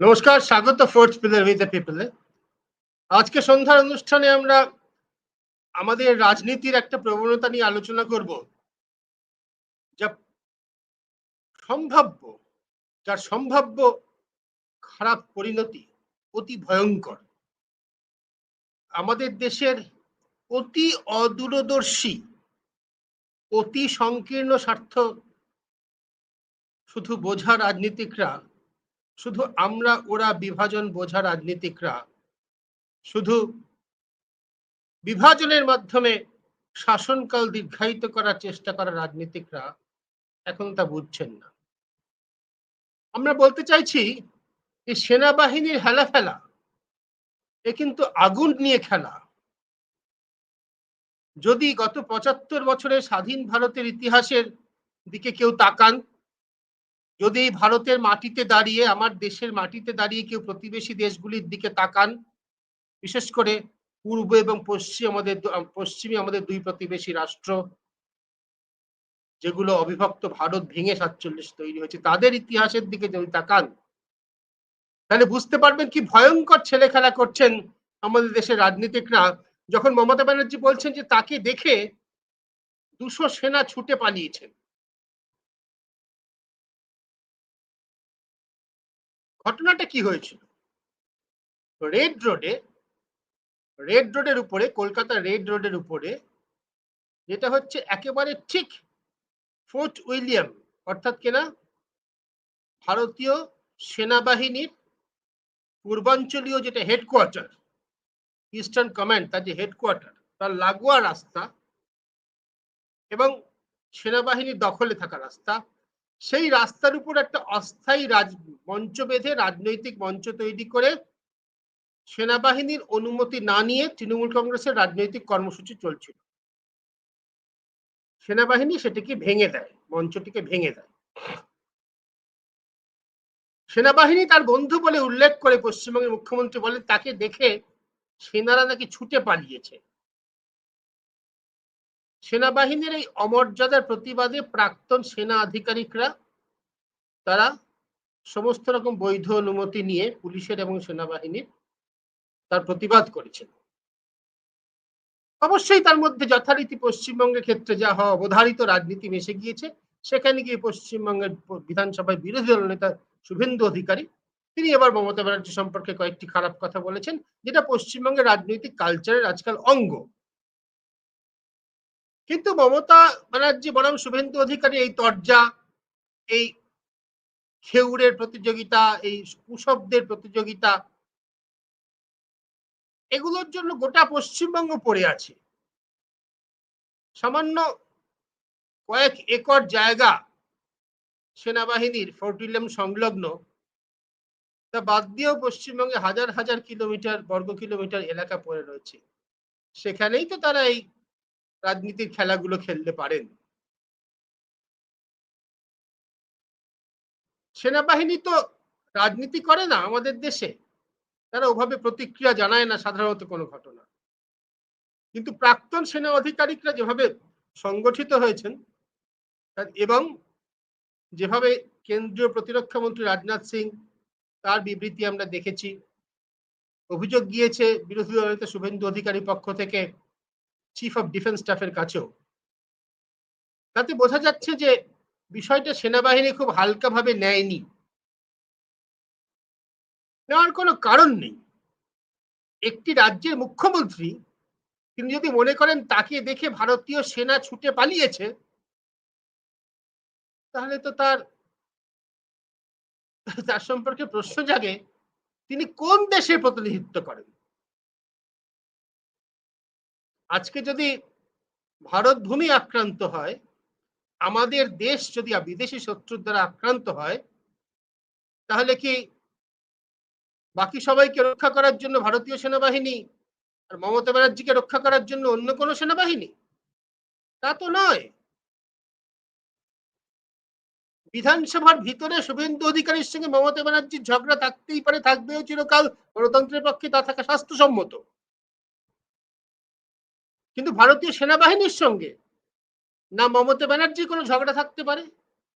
নমস্কার, স্বাগত fourth pillar with the পিপলে আজকে সন্ধ্যার অনুষ্ঠানে আমরা আমাদের রাজনীতির একটা প্রবণতা নিয়ে আলোচনা করব, যা সম্ভাব্য, যার সম্ভাব্য খারাপ পরিণতি অতি ভয়ঙ্কর। আমাদের দেশের অতি অদূরদর্শী, অতি সংকীর্ণ স্বার্থ শুধু বোঝা রাজনীতিকরা শুধু আমরা, ওরা বিভাজন বোঝা রাজনীতিকরা। শুধু বিভাজনের মাধ্যমে শাসনকাল দীর্ঘায়িত করার চেষ্টা করা রাজনীতিকরা এখন তা বুঝছেন না। আমরা বলতে চাইছি যে সেনাবাহিনীর হেলা ফেলা এ কিন্তু আগুন নিয়ে খেলা। যদি গত পঁচাত্তর বছরের স্বাধীন ভারতের ইতিহাসের দিকে কেউ তাকান যদি ভারতের মাটিতে দাঁড়িয়ে, আমার দেশের মাটিতে দাঁড়িয়ে কেউ প্রতিবেশী দেশগুলির দিকে তাকান, বিশেষ করে পূর্ব এবং পশ্চিম আমাদের পশ্চিমে আমাদের দুই প্রতিবেশী রাষ্ট্র, যেগুলো অবিভক্ত ভারত ভেঙে সাতচল্লিশ তৈরি হয়েছে, তাদের ইতিহাসের দিকে যদি তাকান, তাহলে বুঝতে পারবেন কি ভয়ঙ্কর ছেলে খেলা করছেন আমাদের দেশের রাজনীতিকরা। যখন মমতা ব্যানার্জি বলছেন যে তাকে দেখে দুশো সেনা ছুটে পালিয়েছেন। ঘটনাটা কি হয়েছিল? রেড রোডে রেড রোডের উপরে, কলকাতা রেড রোডের উপরে, যেটা হচ্ছে একেবারে ঠিক ফোর্ট উইলিয়াম, অর্থাৎ কেনা ভারতীয় সেনাবাহিনীর পূর্বাঞ্চলীয় যেটা হেডকোয়ার্টার ইস্টার্ন কমান্ড তার যে হেডকোয়ার্টার তার লাগোয়া রাস্তা এবং সেনাবাহিনীর দখলে থাকা রাস্তা সেই রাস্তার উপর একটা অস্থায়ী রাজ, মঞ্চ বেঁধে রাজনৈতিক মঞ্চ তৈরি করে সেনাবাহিনীর অনুমতি না নিয়ে তৃণমূল কংগ্রেসের রাজনৈতিক কর্মসূচি চলছিল। সেনাবাহিনী সেটিকে ভেঙে দেয়, মঞ্চটিকে ভেঙে দেয়। সেনাবাহিনী তার বন্ধু বলে উল্লেখ করে পশ্চিমবঙ্গের মুখ্যমন্ত্রী বলে তাকে দেখে সেনারা নাকি ছুটে পালিয়েছে। সেনাবাহিনীর এই অমর্যাদার প্রতিবাদে প্রাক্তন সেনা আধিকারিকরা তারা সমস্ত রকম বৈধ অনুমতি নিয়ে পুলিশের এবং সেনাবাহিনীর তার প্রতিবাদ করেছেন। অবশ্যই তার মধ্যে যথারীতি পশ্চিমবঙ্গের ক্ষেত্রে যা হওয়া অবধারিত রাজনীতি মিশে গিয়েছে, সেখানে গিয়ে পশ্চিমবঙ্গের বিধানসভায় বিরোধী দল নেতা শুভেন্দু অধিকারী, তিনি এবার মমতা ব্যানার্জি সম্পর্কে কয়েকটি খারাপ কথা বলেছেন, যেটা পশ্চিমবঙ্গের রাজনৈতিক কালচারের আজকাল অঙ্গ। কিন্তু মমতা ব্যানার্জি বরং শুভেন্দু অধিকারী এই তর্জা, এই খেউরের প্রতিযোগিতা, এই কুশব্দের প্রতিযোগিতা, এগুলোর জন্য গোটা পশ্চিমবঙ্গ পড়ে আছে। সামান্য কয়েক একর জায়গা সেনাবাহিনীর ফোর্টিলিয়াম সংলগ্ন, তা বাদ দিয়েও পশ্চিমবঙ্গে হাজার হাজার কিলোমিটার, বর্গ কিলোমিটার এলাকা পড়ে রয়েছে। সেখানেই তো তারা এই রাজনীতির খেলাগুলো খেলতে পারেন। সেনাবাহিনী তো রাজনীতি করে না আমাদের দেশে। তারা ওভাবে প্রতিক্রিয়া জানায় না সাধারণত কোনো ঘটনা। কিন্তু প্রাক্তন সেনা আধিকারিকরা যেভাবে সংগঠিত হয়েছেন এবং যেভাবে কেন্দ্রীয় প্রতিরক্ষা মন্ত্রী রাজনাথ সিং, তার বিবৃতি আমরা দেখেছি। অভিযোগ গিয়েছে বিরোধী দলনেতা শুভেন্দু অধিকারী পক্ষ থেকে চিফ অফ ডিফেন্স স্টাফের কাছেও। তাতে বোঝা যাচ্ছে যে বিষয়টা সেনাবাহিনী খুব হালকাভাবে নেয়নি। নেওয়ার কোনো কারণ নেই। একটি রাজ্যের মুখ্যমন্ত্রী, তিনি যদি মনে করেন তাকে দেখে ভারতীয় সেনা ছুটে পালিয়েছে, তাহলে তো তার তার সম্পর্কে প্রশ্ন জাগে, তিনি কোন দেশের প্রতিনিধিত্ব করেন? আজকে যদি ভারত ভূমি আক্রান্ত হয়, আমাদের দেশ যদি বিদেশি শত্রুর দ্বারা আক্রান্ত হয়, তাহলে কি বাকি সবাইকে রক্ষা করার জন্য ভারতীয় সেনাবাহিনী আর মমতা ব্যানার্জিকে রক্ষা করার জন্য অন্য কোনো সেনাবাহিনী? তা তো নয়। বিধানসভার ভিতরে শুভেন্দু অধিকারীর সঙ্গে মমতা ব্যানার্জির ঝগড়া থাকতেই পারে, থাকবেও চিরকাল গণতন্ত্রের পক্ষে তা থাকা স্বাস্থ্যসম্মত। কিন্তু ভারতীয় সেনাবাহিনীর সঙ্গে না মমতা ব্যানার্জি কোনো ঝগড়া থাকতে পারে,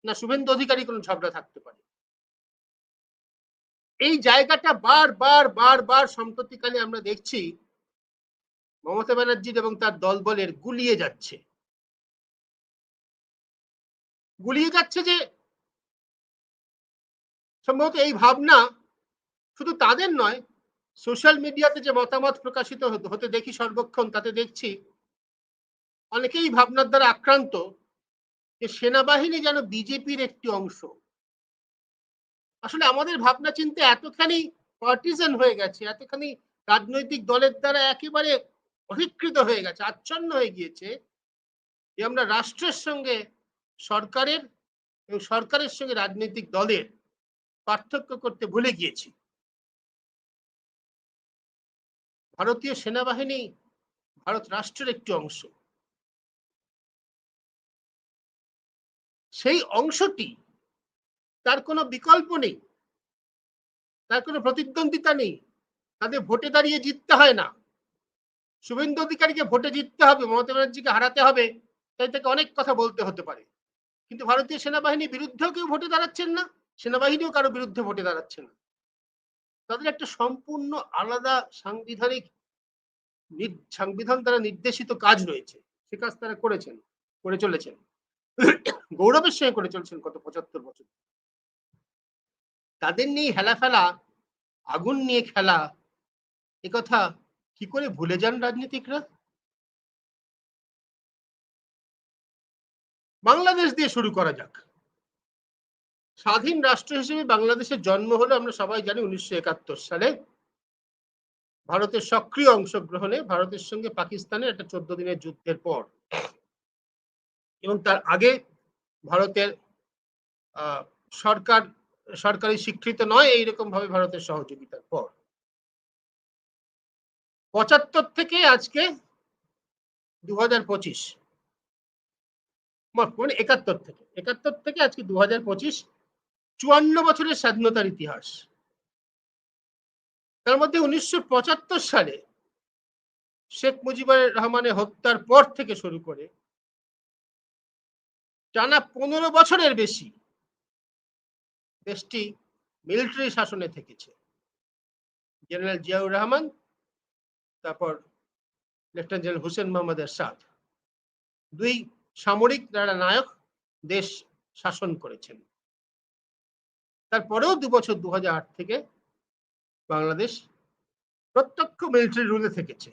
না শুভেন্দু অধিকারী কোনো ঝগড়া থাকতে পারে। এই জায়গাটা বার বার বার বার সম্প্রতিকালে আমরা দেখছি মমতা ব্যানার্জির এবং তার দলবলের গুলিয়ে যাচ্ছে। গুলিয়ে যাচ্ছে যে সম্ভবত এই ভাবনা শুধু তাদের নয়, সোশ্যাল মিডিয়াতে যে মতামত প্রকাশিত হতে দেখি সর্বক্ষণ, তাতে দেখছি অনেকেই ভাবনার দ্বারা আক্রান্ত যে সেনাবাহিনী যেন বিজেপির একটি অংশ। আসলে আমাদের ভাবনা চিন্তা এতখানি পার্টিজান হয়ে গেছে, এতখানি রাজনৈতিক দলের দ্বারা একেবারে অধিকৃত হয়ে গেছে, আচ্ছন্ন হয়ে গিয়েছে যে আমরা রাষ্ট্রের সঙ্গে সরকারের এবং সরকারের সঙ্গে রাজনৈতিক দলের পার্থক্য করতে ভুলে গিয়েছি। ভারতীয় সেনাবাহিনী ভারত রাষ্ট্রের একটি অংশ। সেই অংশটি তার কোনো বিকল্প নেই। তার কোনো প্রতিদ্বন্দ্বিতা নেই। তাদের ভোটে দাঁড়িয়ে জিততে হয় না। শুভেন্দু অধিকারীকে ভোটে জিততে হবে, মমতা ব্যানার্জিকে হারাতে হবে, তাই তাকে অনেক কথা বলতে হতে পারে। কিন্তু ভারতীয় সেনাবাহিনীর বিরুদ্ধেও কেউ ভোটে দাঁড়াচ্ছেন না, সেনাবাহিনীও কারও বিরুদ্ধে ভোটে দাঁড়াচ্ছে না। তাদের একটা সম্পূর্ণ আলাদা সাংবিধানিক সংবিধান দ্বারা নির্দেশিত কাজ রয়েছে। সে কাজ তারা করেছেন, করে চলেছেন। গৌরবের সঙ্গে করে চলছেন গত পঁচাত্তর বছর। তাদের নিয়ে হেলা ফেলা, আগুন নিয়ে খেলা, এ কথা কি করে ভুলে যান রাজনীতিকরা? বাংলাদেশ দিয়ে শুরু করা যাক। স্বাধীন রাষ্ট্র হিসেবে বাংলাদেশের জন্ম হলো আমরা সবাই জানি উনিশশো একাত্তর সালে। ভারতের সক্রিয় অংশগ্রহণে ভারতের সঙ্গে পাকিস্তানের একটা চোদ্দ দিনের যুদ্ধের পর। এবং তার আগে ভারতের সরকার, সরকারি স্বীকৃত নয় এইরকম ভাবে ভারতের সহযোগিতার পর। পঁচাত্তর থেকে আজকে দু হাজার পঁচিশ মানে একাত্তর থেকে। একাত্তর থেকে আজকে দু হাজার পঁচিশ, চুয়ান্ন বছরের স্বাধীনতার ইতিহাস। তার মধ্যে উনিশশো পঁচাত্তর সালে শেখ মুজিবুর রহমানের হত্যার পর থেকে শুরু করে টানা পনেরো বছরের বেশি দেশটি মিলিটারি শাসনে থেকেছে। জেনারেল জিয়াউর রহমান, তারপর লেফটেন্যান্ট জেনারেল হুসেন মোহাম্মদ এরশাদ। দুই সামরিক যারা নায়ক দেশ শাসন করেছেন। তারপরেও দু বছর দু হাজার আট থেকে বাংলাদেশ প্রত্যক্ষ মিলিটারি রুলে থেকেছে।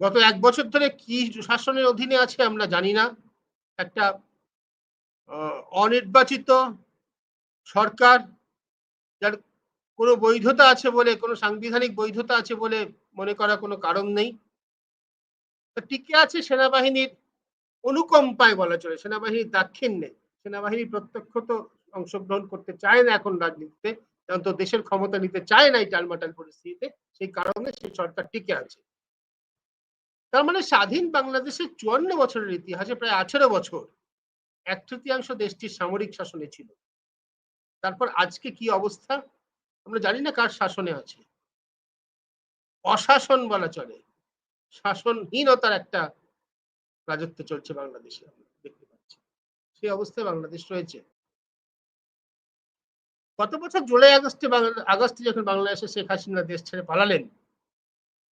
গত এক বছর ধরে কি শাসনের অধীনে আছে আমরা জানি না। একটা অনির্বাচিত সরকার, যার কোনো বৈধতা আছে বলে, কোনো সাংবিধানিক বৈধতা আছে বলে মনে করা কোনো কারণ নেই। টিকে আছে সেনাবাহিনীর অনুকম্পায় বলা চলে, সেনাবাহিনীর দাক্ষিণ্যে। সেনাবাহিনী প্রত্যক্ষ তো অংশগ্রহণ করতে চায় না এখন রাজনীতিতে, কারণ তো দেশের ক্ষমতা নিতে চায় না এই টালমাটাল পরিস্থিতিতে, সেই কারণে সেই সরকার টিকে আছে। তার মানে স্বাধীন বাংলাদেশের চুয়ান্ন বছরের ইতিহাসে প্রায় আঠেরো বছর এক তৃতীয়াংশ দেশটির সামরিক শাসনে ছিল। তারপর আজকে কি অবস্থা? আমরা জানি না কার শাসনে আছে। অশাসন বলা চলে। শাসনহীনতার একটা রাজত্ব চলছে বাংলাদেশে দেখতে পাচ্ছি। সেই অবস্থায় বাংলাদেশ রয়েছে। গত বছর জুলাই আগস্টে আগস্টে যখন বাংলাদেশে শেখ হাসিনা দেশ ছেড়ে পালালেন,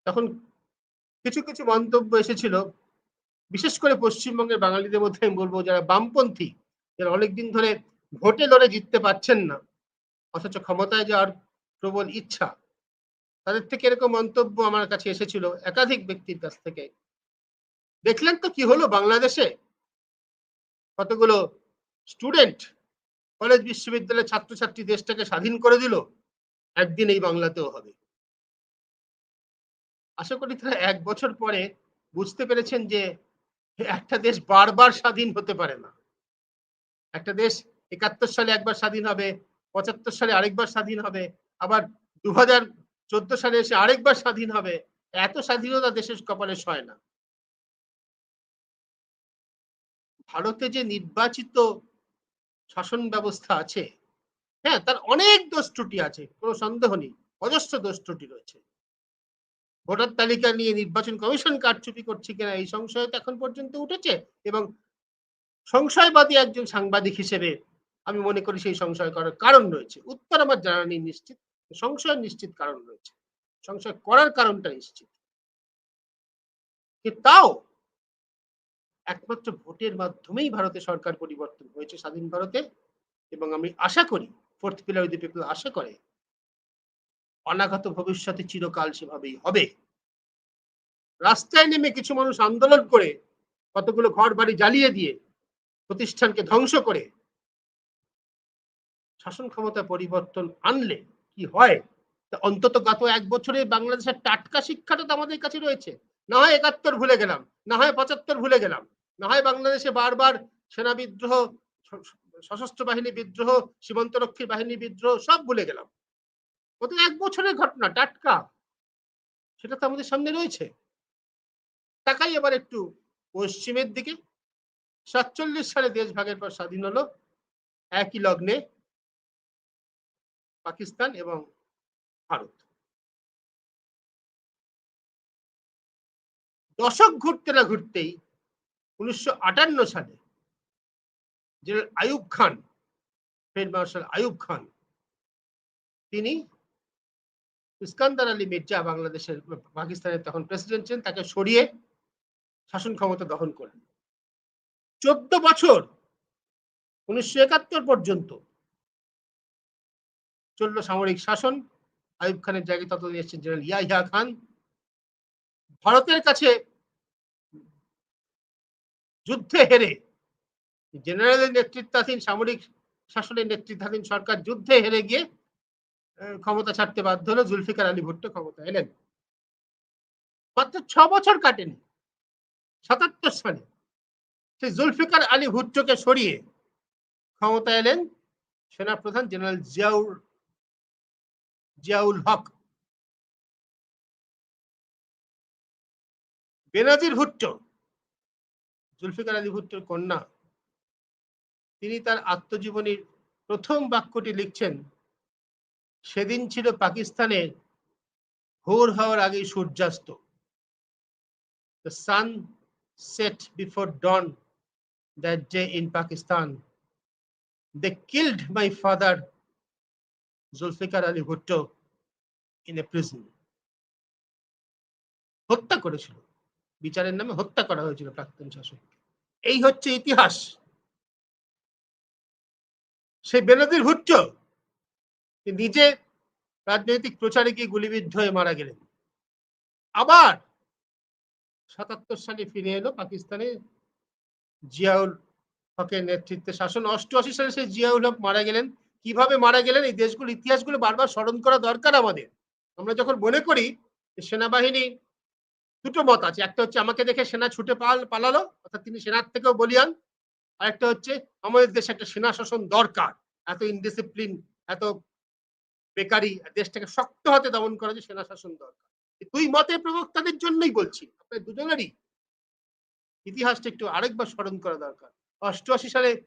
তখন কিছু কিছু মন্তব্য এসেছিল বিশেষ করে পশ্চিমবঙ্গের বাঙালিদের মধ্যে আমি বলব যারা বামপন্থী, যারা অনেকদিন ধরে ভোটে লড়ে জিততে পারছেন না, অথচ ক্ষমতায় যাওয়ার প্রবল ইচ্ছা, তাদের থেকে এরকম মন্তব্য আমার কাছে এসেছিল একাধিক ব্যক্তির কাছ থেকে। দেখলেন তো কি হলো বাংলাদেশে? কতগুলো স্টুডেন্ট কলেজ, বিশ্ববিদ্যালয়ের ছাত্রছাত্রী দেশটাকে স্বাধীন করে দিল, একদিন এই বাংলাতেও হবে। আশা করি তারা এক বছর পরে বুঝতে পেরেছেন যে একটা দেশ বারবার স্বাধীন হতে পারে না। একটা দেশ একাত্তর সালে একবার স্বাধীন হবে, পঁচাত্তর সালে আরেকবার স্বাধীন হবে, আবার দু হাজার চোদ্দ সালে এসে আরেকবার স্বাধীন হবে, এত স্বাধীনতা দেশের কপালে সয় না। ভারতে যে নির্বাচিত শাসন ব্যবস্থা আছে হ্যাঁ তার অনেক দোষ ত্রুটি আছে, কোনো সন্দেহ নেই, অজস্র দোষ ত্রুটি রয়েছে। ভোটার তালিকা নিয়ে নির্বাচন কমিশন কারচুপি করছে কিনা এই সংশয় তো এখন পর্যন্ত উঠেছে এবং সংশয়বাদী একজন সাংবাদিক হিসেবে আমি মনে করি সেই সংশয় করার কারণ রয়েছে। উত্তর আমার জানা নেই নিশ্চিত সংশয় নিশ্চিত কারণ রয়েছে। সংশয় করার কারণটা নিশ্চিত। তাও একমাত্র ভোটের মাধ্যমেই ভারতে সরকার পরিবর্তন হয়েছে স্বাধীন ভারতে এবং আমি আশা করি ফোর্থ পিলার দি পিপল আশা করে অনাগত ভবিষ্যতে চিরকাল সেভাবেই হবে। রাস্তায় নেমে কিছু মানুষ আন্দোলন করে, কতগুলো ঘর বাড়ি জ্বালিয়ে দিয়ে প্রতিষ্ঠানকে ধ্বংস করে, শাসন ক্ষমতা পরিবর্তন আনলে কি হয়? অন্তত গত এক বছরে বাংলাদেশের টাটকা শিক্ষাটা তো আমাদের কাছে রয়েছে। না হয় একাত্তর ভুলে গেলাম, না হয় পঁচাত্তর ভুলে গেলাম, না হয় বাংলাদেশে বারবার সেনা বিদ্রোহ সশস্ত্র বাহিনী বিদ্রোহ, সীমান্তরক্ষী বাহিনী বিদ্রোহ, সব ভুলে গেলাম। কত এক বছরের ঘটনা, টাটকা। সেটা তো আমাদের সামনে রয়েছে। তাকাই এবার একটু পশ্চিমের দিকে। সাতচল্লিশ সালে দেশ ভাগের পর স্বাধীন হলো। একই লগ্নে পাকিস্তান এবং ভারত। দশক ঘুরতে না ঘুরতেই উনিশশো আটান্ন সালে general Ayub Khan field marshal Ayub Khan, তিনি ইস্কান্দার আলী মির্জা বাংলাদেশের, পাকিস্তানের তখন প্রেসিডেন্ট ছিলেন, তাকে সরিয়ে শাসন ক্ষমতা দখল করেন। চোদ্দ বছর, উনিশশো একাত্তর পর্যন্ত চলল সামরিক শাসন। আইব খানের জায়গায় ততদিন এসেছেন জেনারেল ইয়াহিয়া খান। ভারতের কাছে যুদ্ধে হেরে জেনারেলের নেতৃত্বাধীন সামরিক শাসনের নেতৃত্বাধীন সরকার যুদ্ধে হেরে গিয়ে ক্ষমতা ছাড়তে বাধ্য হলো জুলফিকার আলী ভুট্টো ক্ষমতা এলেন। মাত্র ছ বছর কাটেনি, সাতাত্তর সালে সেই জুলফিকার আলী ভুট্টোকে সরিয়ে ক্ষমতা এলেন সেনাপ্রধান জেনারেল জিয়াউর, জিয়াউল হক। বেনাজির ভুট্টো, জুলফিকার আলী ভুট্টোর কন্যা, তিনি তার আত্মজীবনীর প্রথম বাক্যটি লিখছেন সেদিন ছিল পাকিস্তানের ভোর হওয়ার আগে সূর্যাস্ত। Sunset before dawn that day in Pakistan they killed my father Zulfikar Ali Bhutto in a prison হত্যা করেছিল। বিচারের নামে হত্যা করা হয়েছিল প্রাক্তন শাসক। এই হচ্ছে ইতিহাস। সেই বেনাদির ভুট্টো নিজে রাজনৈতিক প্রচারে গিয়ে গুলিবিদ্ধ হয়ে মারা গেলেন। আবার সাতাত্তর সালে ফিরে এলো পাকিস্তানে জিয়াউল হকের নেতৃত্বে শাসন। অষ্টআশি সালে সেই জিয়াউল হক মারা গেলেন। কীভাবে মারা গেলেন? এই দেশগুলো, ইতিহাসগুলো বারবার স্মরণ করা দরকার আমাদের। আমরা যখন মনে করি সেনাবাহিনী দুটো মত আছে, একটা হচ্ছে আমাকে দেখে সেনা ছুটে পাল, পালালো, অর্থাৎ তিনি সেনার থেকেও বলিয়ান। আর একটা হচ্ছে আমাদের দেশে একটা সেনা শাসন দরকার। এত ইনডিসিপ্লিন এত বেকারি দেশটাকে শক্ত হাতে দমন করা যে সেনা শাসন দরকার। দুই মতের প্রবক্তাদের জন্যই বলছি, আপনার দুজনেরই ইতিহাসটা একটু আরেকবার স্মরণ করা দরকার। অষ্টআশি সালে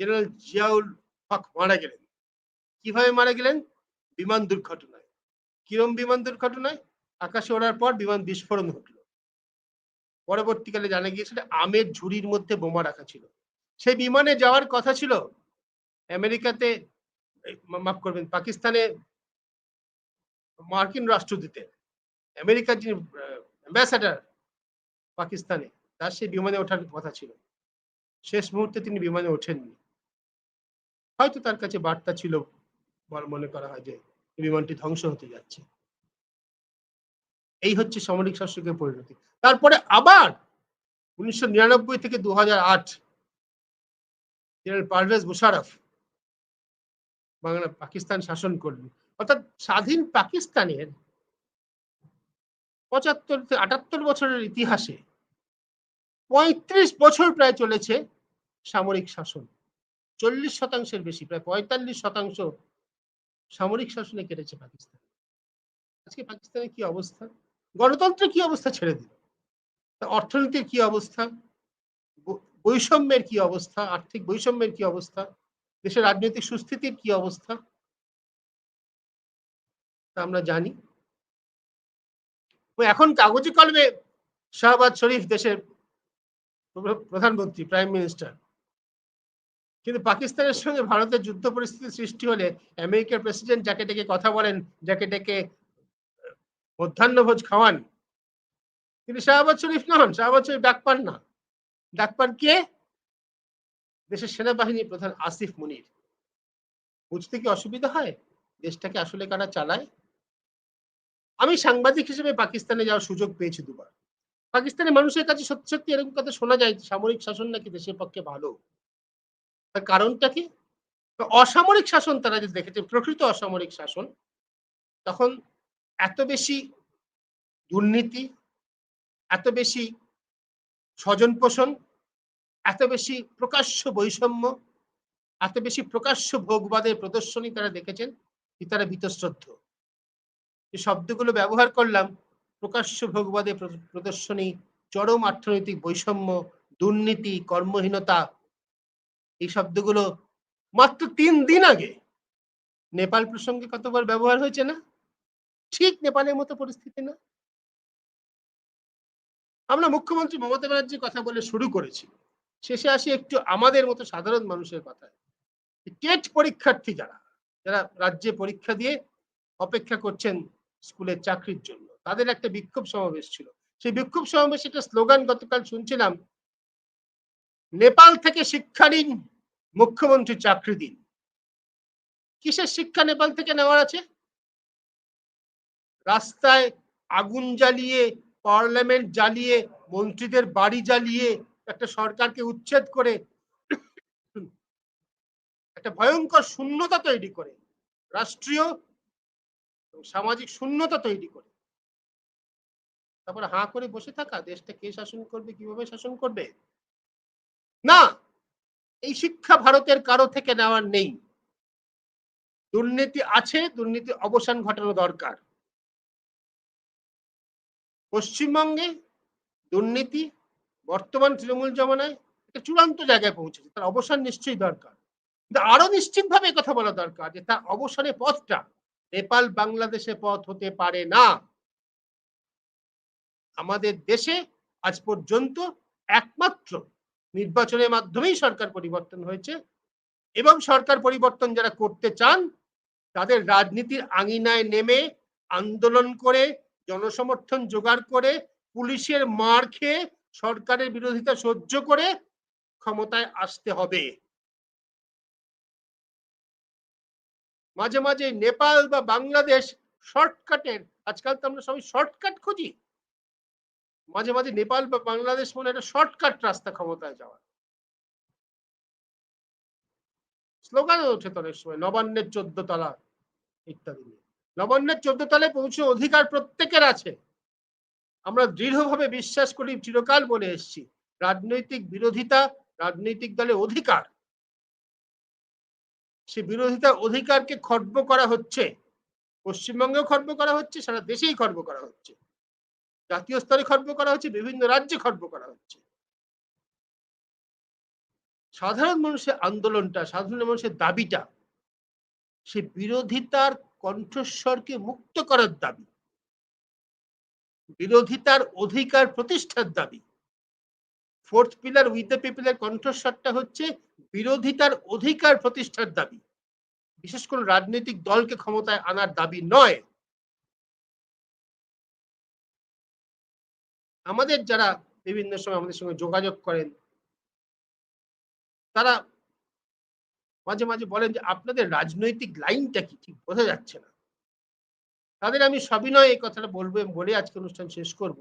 জেনারেল জিয়াউল হক মারা গেলেন। কীভাবে মারা গেলেন? বিমান দুর্ঘটনায়। কিরম বিমান দুর্ঘটনায়? আকাশে ওড়ার পর বিমান বিস্ফোরণ ঘটল। পরবর্তীকালে জানা গিয়েছিল আমের ঝুড়ির মধ্যে বোমা রাখা ছিল। সেই বিমানে যাওয়ার কথা ছিল, আমেরিকাতে মাফ করবেন, পাকিস্তানে মার্কিন রাষ্ট্রদূতের আমেরিকার যিনি অ্যাম্বাসাডার পাকিস্তানে, তার সেই বিমানে ওঠার কথা ছিল। শেষ মুহূর্তে তিনি বিমানে ওঠেননি। হয়তো তার কাছে বার্তা ছিল মনে করা হয় যে বিমানটি ধ্বংস হতে যাচ্ছে। এই হচ্ছে সামরিক শাসকের পরিণতি। তারপরে আবার উনিশশো নিরানব্বই থেকে দু হাজার আট, জেনারেল পারভেজ মুশারফ বাংলা পাকিস্তান শাসন করলেন অর্থাৎ স্বাধীন পাকিস্তানের পঁচাত্তর থেকে আটাত্তর বছরের ইতিহাসে পঁয়ত্রিশ বছর প্রায় চলেছে সামরিক শাসন। চল্লিশ শতাংশের বেশি, প্রায় পঁয়তাল্লিশ শতাংশ সামরিক শাসনে কেটেছে পাকিস্তান। আজকে পাকিস্তানের কি অবস্থা? গণতন্ত্রের কি অবস্থা ছেড়ে দিল? অর্থনীতির কি অবস্থা? বৈষম্যের কি অবস্থা? আর্থিক বৈষম্যের কি অবস্থা? দেশের রাজনৈতিক সুস্থিতির কি অবস্থা? তা আমরা জানি। এখন কাগজে কলমে শাহবাজ শরীফ দেশের প্রধানমন্ত্রী, প্রাইম মিনিস্টার। কিন্তু পাকিস্তানের সঙ্গে ভারতের যুদ্ধ পরিস্থিতি সৃষ্টি হলে আমেরিকার প্রেসিডেন্ট যাকে ডেকে কথা বলেন, যাকে ডেকে মধ্যাহ্নভোজ খাওয়ান, তিনি শাহবাজ শরীফ নন। শাহবাজ শরীফ ডাক পান না। ডাক পান কে? দেশের সেনাবাহিনীর প্রধান আসিফ মুনির। বুঝতে কি অসুবিধা হয়? দেশটাকে আসলে কারা চালায়? আমি সাংবাদিক হিসেবে পাকিস্তানে যাওয়ার সুযোগ পেয়েছি দুবার। পাকিস্তানের মানুষের কাছে সত্যি সত্যি এরকম কথা শোনা যায়, সামরিক শাসন নাকি দেশের পক্ষে ভালো? তার কারণটা কি? অসামরিক শাসন তারা যে দেখেছে, প্রকৃত অসামরিক শাসন, তখন এত বেশি দুর্নীতি, এত বেশি স্বজন পোষণ এত বেশি প্রকাশ্য বৈষম্য, এত বেশি প্রকাশ্য ভোগবাদের প্রদর্শনী তারা দেখেছেন কি তারা বীতশ্রদ্ধ যে শব্দগুলো ব্যবহার করলাম, প্রকাশ্য ভোগবাদের প্রদর্শনী, চরম অর্থনৈতিক বৈষম্য, দুর্নীতি, কর্মহীনতা, এই শব্দগুলো মাত্র তিন দিন আগে নেপাল প্রসঙ্গে কতবার ব্যবহার হয়েছে না? ঠিক নেপালের মতো পরিস্থিতি না? আমরা মুখ্যমন্ত্রী মমতা ব্যানার্জির কথা বলে শুরু করেছি। শেষে আসি একটু আমাদের মতো সাধারণ মানুষের কথায়। টেট পরীক্ষার্থী যারা যারা রাজ্যে পরীক্ষা দিয়ে অপেক্ষা করছেন স্কুলের চাকরির জন্য, তাদের একটা বিক্ষোভ সমাবেশ ছিল। সেই বিক্ষোভ সমাবেশে একটা স্লোগান গতকাল শুনছিলাম, নেপাল থেকে শিক্ষা নিন, মুখ্যমন্ত্রী চাকরি দিন। কিসের শিক্ষা নেপাল থেকে নেওয়ার আছে? রাস্তায় আগুন জ্বালিয়ে, পার্লামেন্ট জ্বালিয়ে, মন্ত্রীদের বাড়ি জ্বালিয়ে একটা সরকারকে উচ্ছেদ করে একটা ভয়ঙ্কর শূন্যতা তৈরি করে, রাষ্ট্রীয় এবং সামাজিক শূন্যতা তৈরি করে। তারপরে হাঁ করে বসে থাকা, দেশটা কে শাসন করবে, কীভাবে শাসন করবে? না! এই শিক্ষা ভারতের কারও থেকে নেওয়ার নেই। দুর্নীতি আছে, দুর্নীতি অবসান ঘটানো দরকার। পশ্চিমবঙ্গে দুর্নীতি বর্তমান তৃণমূল জমানায় একটা চূড়ান্ত জায়গায় পৌঁছেছে। তার অবসান নিশ্চয়ই দরকার। কিন্তু আরও নিশ্চিতভাবে কথা বলা দরকার যে তার অবসানের পথটা নেপাল বাংলাদেশের পথ হতে পারে না। আমাদের দেশে আজ পর্যন্ত একমাত্র নির্বাচনের মাধ্যমেই সরকার পরিবর্তন হয়েছে এবং সরকার পরিবর্তন যারা করতে চান, তাদের রাজনীতির আঙিনায় নেমে আন্দোলন করে, জনসমর্থন জোগাড় করে, পুলিশের মার খেয়ে সরকারের বিরোধিতা সহ্য করে ক্ষমতায় আসতে হবে। মাঝে মাঝে নেপাল বা বাংলাদেশ শর্টকাটের, আজকাল তো আমরা সবাই শর্টকাট খুঁজি। মাঝে মাঝে নেপাল বা বাংলাদেশ মনে একটা শর্টকাট রাস্তা ক্ষমতায় যাওয়া স্লোগান ওঠে তো অনেক সময়, নবান্নের চোদ্দ তলা ইত্যাদি। নবান্নের চোদ্দ তলায় পৌঁছে অধিকার প্রত্যেকের আছে। আমরা দৃঢ়ভাবে বিশ্বাস করি, চিরকাল বলে এসেছি, রাজনৈতিক বিরোধিতা, রাজনৈতিক দলের অধিকার। সে বিরোধিতা অধিকারকে খর্ব করা হচ্ছে, পশ্চিমবঙ্গেও খর্ব করা হচ্ছে, সারা দেশেই খর্ব করা হচ্ছে। জাতীয় স্তরে খর্ব করা হচ্ছে, বিভিন্ন রাজ্যে খর্ব করা হচ্ছে। সাধারণ মানুষের আন্দোলনটা, সাধারণ মানুষের দাবিটা, সে বিরোধিতার কণ্ঠস্বরকে মুক্ত করার দাবি। বিরোধিতার অধিকার প্রতিষ্ঠার দাবি। ফোর্থ পিলার উইথ দ্য পিপলের কণ্ঠস্বরটা হচ্ছে বিরোধিতার অধিকার প্রতিষ্ঠার দাবি। বিশেষ করে রাজনৈতিক দলকে ক্ষমতায় আনার দাবি নয়। আমাদের যারা বিভিন্ন সময় আমাদের সঙ্গে যোগাযোগ করেন, তারা মাঝে মাঝে বলেন যে আপনাদের রাজনৈতিক লাইনটা কি? ঠিক বোঝা যাচ্ছে না। তাদের আমি সবিনয় এই কথাটা বলব বলে আজকে অনুষ্ঠান শেষ করব।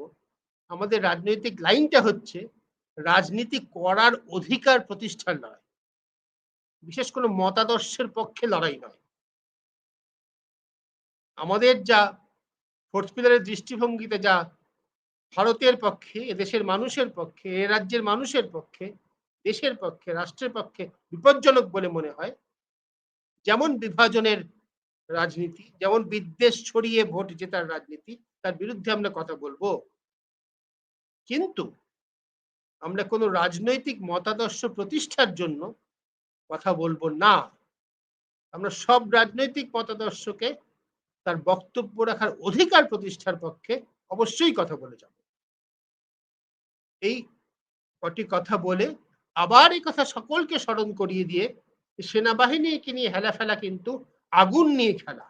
আমাদের রাজনৈতিক লাইনটা হচ্ছে, রাজনীতি করার অধিকার প্রতিষ্ঠার নয় বিশেষ কোনো মতাদর্শের পক্ষে লড়াই নয়। আমাদের যা ফোর্থ পিলারের দৃষ্টিভঙ্গিতে যা ভারতের পক্ষে, এদেশের মানুষের পক্ষে, এ রাজ্যের মানুষের পক্ষে, দেশের পক্ষে, রাষ্ট্রের পক্ষে বিপজ্জনক বলে মনে হয়। যেমন বিভাজনের রাজনীতি, যেমন বিদ্বেষ ছড়িয়ে ভোট জেতার রাজনীতি, তার বিরুদ্ধে আমরা কথা বলব। কিন্তু আমরা কোনো রাজনৈতিক মতাদর্শ প্রতিষ্ঠার জন্য কথা বলব না। আমরা সব রাজনৈতিক মতাদর্শকে তার বক্তব্য রাখার অধিকার প্রতিষ্ঠার পক্ষে অবশ্যই কথা বলে যাব। এই কটি কথা বলে আবার এই কথা সকলকে স্মরণ করিয়ে দিয়ে সেনাবাহিনীকে নিয়ে হেলা ফেলা কিন্তু আগুন নিয়ে খেলা।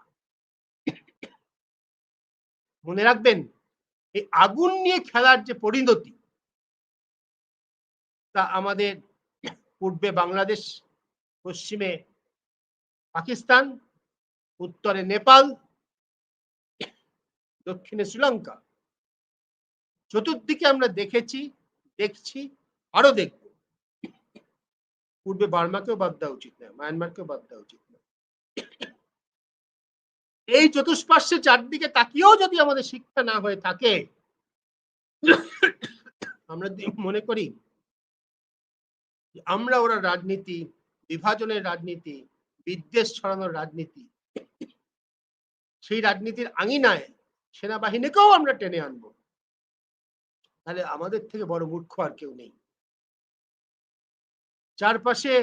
মনে রাখবেন, এই আগুন নিয়ে খেলার যে পরিণতি, তা আমাদের পূর্বে বাংলাদেশ, পশ্চিমে পাকিস্তান, উত্তরে নেপাল, দক্ষিণে শ্রীলঙ্কা। চতুর্দিকে আমরা দেখেছি, দেখছি, আরও দেখব। পূর্বে বার্মাকেও বাদ দেওয়া উচিত নয়, মায়ানমারকেও বাদ দেওয়া উচিত। এই চতুষ্পার্শ্বে চারদিকে তাকিয়েও যদি আমাদের শিক্ষা না হয়ে থাকে, আমরা মনে করি আমরা ওরা রাজনীতি, বিভাজনের রাজনীতি, বিদ্বেষ ছড়ানোর রাজনীতি, সেই রাজনীতির আঙিনায় সেনাবাহিনীকেও আমরা টেনে আনব। তাহলে আমাদের থেকে বড় মূর্খ আর কেউ নেই। চারপাশে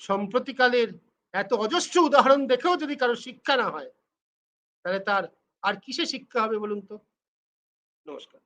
সম্প্রতিকালের এত অজস্র উদাহরণ দেখেও যদি কারও শিক্ষা না হয় তাহলে তার আর কিসে শিক্ষা হবে বলুন তো? নমস্কার।